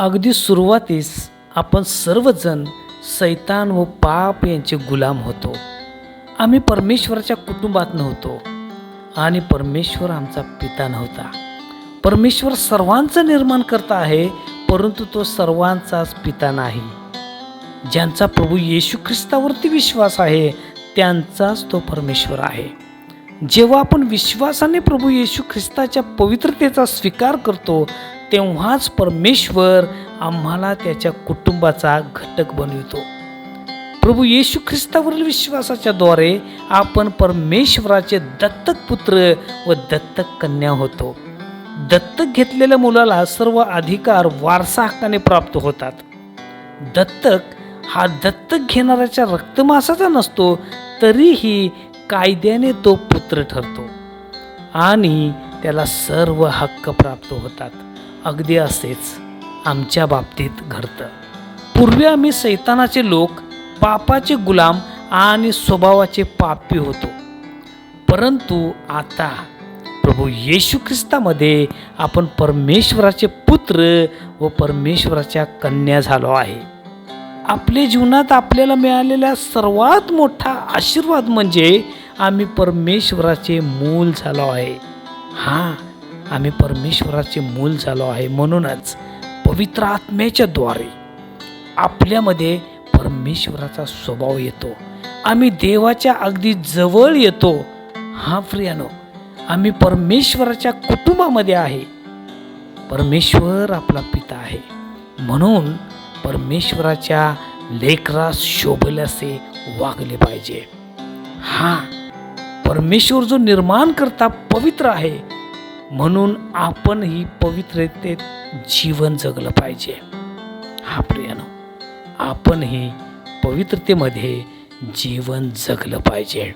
अगदी सुरुवातीस आपण सर्वजण सैतान व पाप यांचे गुलाम होतो. आम्ही परमेश्वराच्या कुटुंबात नव्हतो आणि परमेश्वर आमचा पिता नव्हता. परमेश्वर सर्वांचं निर्माण करता आहे परंतु तो सर्वांचाच पिता नाही. ज्यांचा प्रभू येशू ख्रिस्तावरती विश्वास आहे त्यांचाच तो परमेश्वर आहे. जेव्हा आपण विश्वासाने प्रभू येशू ख्रिस्ताच्या पवित्रतेचा स्वीकार करतो तेव्हाच परमेश्वर आम्हाला त्याच्या कुटुंबाचा घटक बनवितो. प्रभू येशू ख्रिस्तावरील विश्वासाच्या द्वारे आपण परमेश्वराचे दत्तक पुत्र व दत्तक कन्या होतो. दत्तक घेतलेल्या मुलाला सर्व अधिकार वारसा हक्काने प्राप्त होतात. दत्तक हा दत्तक घेणाऱ्याच्या रक्तमासाचा नसतो तरीही कायद्याने तो पुत्र ठरतो आणि त्याला सर्व हक्क प्राप्त होतात. अगदी असेच आमच्या बाबतीत घडतं. पूर्वी आम्ही सैतानाचे लोक पापाचे गुलाम आणि स्वभावाचे पापी होतो. परंतु आता प्रभू येशू ख्रिस्तामध्ये आपण परमेश्वराचे पुत्र व परमेश्वराच्या कन्या झालो आहे. आपल्या जीवनात आपल्याला मिळालेला सर्वात मोठा आशीर्वाद म्हणजे आम्ही परमेश्वराचे मूल झालो आहे. हां आम्ही परमेश्वराचे मूल झालो आहे म्हणूनच पवित्र आत्म्याच्या द्वारे आपल्यामध्ये परमेश्वराचा स्वभाव येतो. आम्ही देवाच्या अगदी जवळ येतो. हा प्रियानो आम्ही परमेश्वराच्या कुटुंबामध्ये आहे. परमेश्वर आपला पिता आहे. म्हणून परमेश्वराच्या लेकरास शोभल असे वागले पाहिजे. हा परमेश्वर जो निर्माण करता पवित्र आहे म्हणून आपण ही पवित्रतेत जीवन जगलं पाहिजे. हा प्रियानो आपण ही पवित्रतेमध्ये जीवन जगलं पाहिजे.